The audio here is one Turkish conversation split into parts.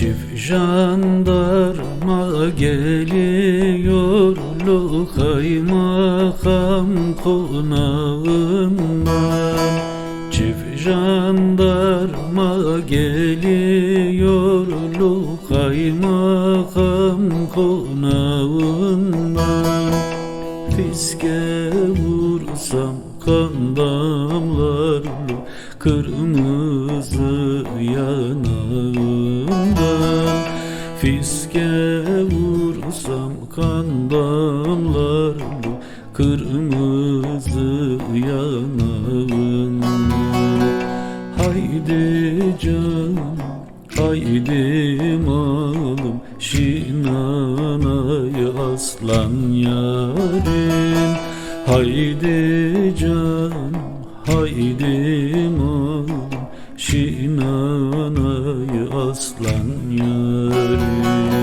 Çift jandarma geliyor Lokay makam konağından Çift jandarma geliyor Lokay makam konağından Fiske vursam kan damlar Kırmızı yanar Fiske vursam kan damlar Lu kırmızı yanağından Haydi canım Haydi malım Şinanay aslan yarim Haydi canım Haydi malım Şinanay aslan yarim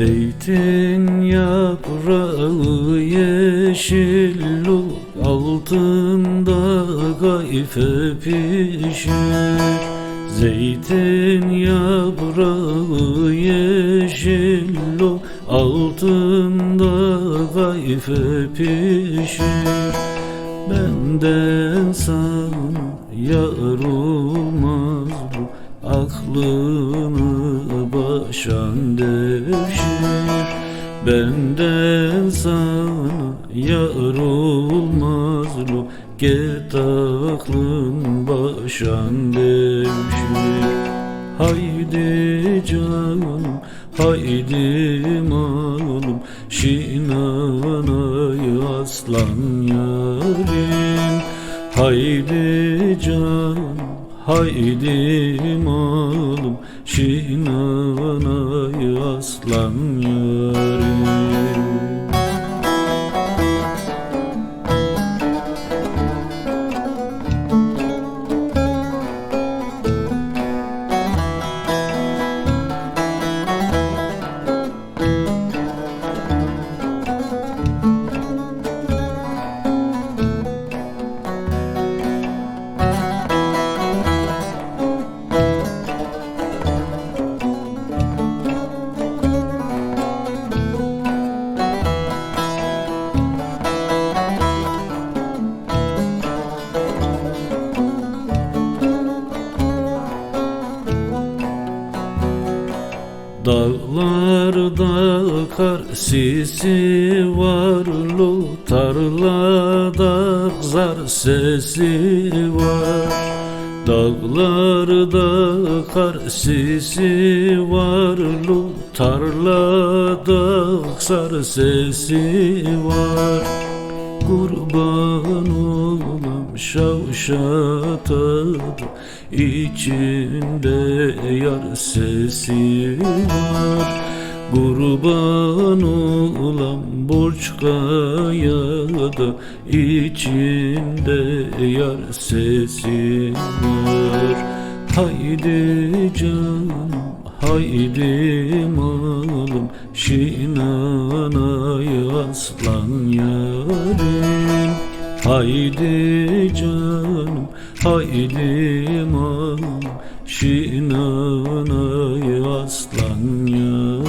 Zeytin yaprağı yeşil lu altında kayfe pişir. Zeytin yaprağı yeşil lu altında kayfe pişir. Benden sana yar olmaz bu Aklını başan devşir Benden sana yar olmaz lo Get aklın başan devşir Haydi canım, haydi malum Şinanay aslan yarim. Haydi canım, haydi malum Şinanay aslan yarim Dağlarda kar sisi var lo Tarlada zar sesi var. Dağlarda kar sisi var lo Tarlada zar sesi var Kurban olam şavşatar içinde yar sesi var. Kurban olam borç kayada içinde yar sesi var. Haydi canım haydi malım Şinanay aslan yarim Haydi canım haydi malım Şinanay aslan yarim